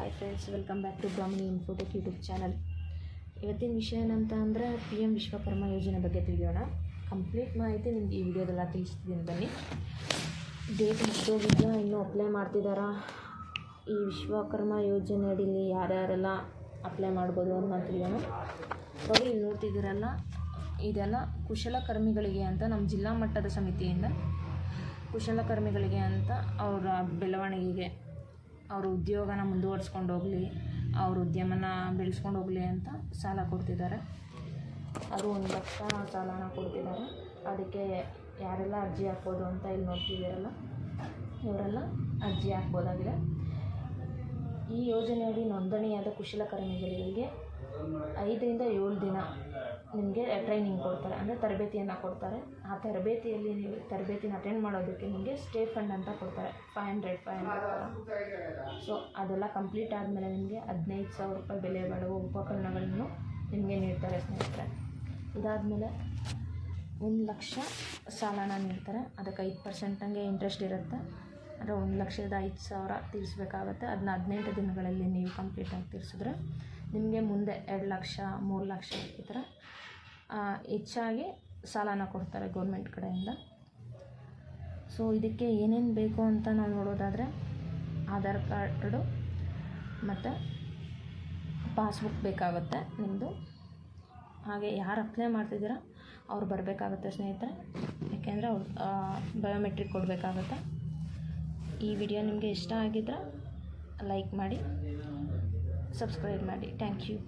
Hi friends welcome back to Brahmani infotech YouTube channel ಇವತ್ತಿನ ವಿಷಯ ಏನಂತ ಅಂದರೆ ಪಿ ಎಂ ವಿಶ್ವಕರ್ಮ ಯೋಜನೆ ಬಗ್ಗೆ ತಿಳಿಯೋಣ. ಕಂಪ್ಲೀಟ್ ಮಾಹಿತಿ ನಿಮ್ಗೆ ಈ ವಿಡಿಯೋದೆಲ್ಲ ತಿಳಿಸ್ತಿದ್ದೀನಿ. ಬನ್ನಿ. ಡೇಟ್ ಮುಗ್ದೋಗಿದೆಯಾ ಇನ್ನೂ ಅಪ್ಲೈ ಮಾಡ್ತಿದ್ದಾರಾ ಈ ವಿಶ್ವಕರ್ಮ ಯೋಜನೆ ಅಡಿಲಿ ಯಾರ್ಯಾರೆಲ್ಲ ಅಪ್ಲೈ ಮಾಡ್ಬೋದು ಅಂತ ತಿಳಿಯೋಣ. ನೋಡಿ ಇಲ್ಲಿ ನೋಡ್ತಿದ್ದೀರಲ್ಲ, ಇದೆಲ್ಲ ಕುಶಲಕರ್ಮಿಗಳಿಗೆ ಅಂತ ನಮ್ಮ ಜಿಲ್ಲಾ ಮಟ್ಟದ ಸಮಿತಿಯಿಂದ ಕುಶಲಕರ್ಮಿಗಳಿಗೆ ಅಂತ ಅವರ ಬೆಳವಣಿಗೆಗೆ ಅವ್ರ ಉದ್ಯೋಗನ ಮುಂದುವರ್ಸ್ಕೊಂಡು ಹೋಗಲಿ, ಅವ್ರ ಉದ್ಯಮನ ಬೆಳೆಸ್ಕೊಂಡು ಹೋಗಲಿ ಅಂತ ಸಾಲ ಕೊಡ್ತಿದ್ದಾರೆ. ಅವರು ಒಂದು ಲಕ್ಷ ಸಾಲನ ಕೊಡ್ತಿದ್ದಾರೆ. ಅದಕ್ಕೆ ಯಾರೆಲ್ಲ ಅರ್ಜಿ ಹಾಕ್ಬೋದು ಅಂತ ಇಲ್ಲಿ ನೋಡ್ತಿದ್ದೀರಲ್ಲ, ಇವರೆಲ್ಲ ಅರ್ಜಿ ಹಾಕ್ಬೋದಾಗಿದೆ. ಈ ಯೋಜನೆಯಡಿ ನೋಂದಣಿಯಾದ ಕುಶಲಕರ್ಮಿಗಳಿಗೆ ಐದರಿಂದ ಏಳು ದಿನ ಟ್ರೈನಿಂಗ್ ಕೊಡ್ತಾರೆ, ಅಂದರೆ ತರಬೇತಿಯನ್ನು ಕೊಡ್ತಾರೆ. ಆ ತರಬೇತಿಯಲ್ಲಿ ನೀವು ತರಬೇತಿನ ಅಟೆಂಡ್ ಮಾಡೋದಕ್ಕೆ ನಿಮಗೆ ಸ್ಟೇ ಫಂಡ್ ಅಂತ ಕೊಡ್ತಾರೆ five hundred five hundred so ಅದೆಲ್ಲ ಕಂಪ್ಲೀಟ್ ಆದಮೇಲೆ ನಿಮಗೆ ಹದಿನೈದು ಸಾವಿರ ರೂಪಾಯಿ ಬೆಲೆ ಬಾಳುವ ಉಪಕರಣಗಳನ್ನು ನಿಮಗೆ ನೀಡ್ತಾರೆ ಸ್ನೇಹಿತರೆ. ಇದಾದಮೇಲೆ ಒಂದು ಲಕ್ಷ ಸಾಲನ ನೀಡ್ತಾರೆ. ಅದಕ್ಕೆ ಐದು ಪರ್ಸೆಂಟ್ ಹಂಗೆ ಇಂಟ್ರೆಸ್ಟ್ ಇರುತ್ತೆ. ಅಂದರೆ ಒಂದು ಲಕ್ಷದ ಐದು ಸಾವಿರ ತೀರಿಸ್ಬೇಕಾಗತ್ತೆ. ಅದನ್ನ ಹದಿನೆಂಟು ದಿನಗಳಲ್ಲಿ ನೀವು ಕಂಪ್ಲೀಟಾಗಿ ತೀರಿಸಿದ್ರೆ ನಿಮಗೆ ಮುಂದೆ ಎರಡು ಲಕ್ಷ, ಮೂರು ಲಕ್ಷ ಈ ಥರ ಹೆಚ್ಚಾಗಿ ಸಾಲನ ಕೊಡ್ತಾರೆ ಗೌರ್ಮೆಂಟ್ ಕಡೆಯಿಂದ. ಸೊ ಇದಕ್ಕೆ ಏನೇನು ಬೇಕು ಅಂತ ನಾವು ನೋಡೋದಾದರೆ ಆಧಾರ್ ಕಾರ್ಡು ಮತ್ತು ಪಾಸ್ಬುಕ್ ಬೇಕಾಗುತ್ತೆ ನಿಮ್ಮದು ಹಾಗೆ ಯಾರು ಅಪ್ಲೈ ಮಾಡ್ತಿದ್ದೀರಾ ಅವ್ರು ಬರಬೇಕಾಗುತ್ತೆ ಸ್ನೇಹಿತರೆ. ಯಾಕೆಂದರೆ ಅವ್ರು ಬಯೋಮೆಟ್ರಿಕ್ ಕೊಡಬೇಕಾಗುತ್ತೆ. ಈ ವಿಡಿಯೋ ನಿಮಗೆ ಇಷ್ಟ ಆಗಿದ್ರೆ ಲೈಕ್ ಮಾಡಿ ಸಬ್ಸ್ಕ್ರೈಬ್ ಮಾಡಿ. Thank you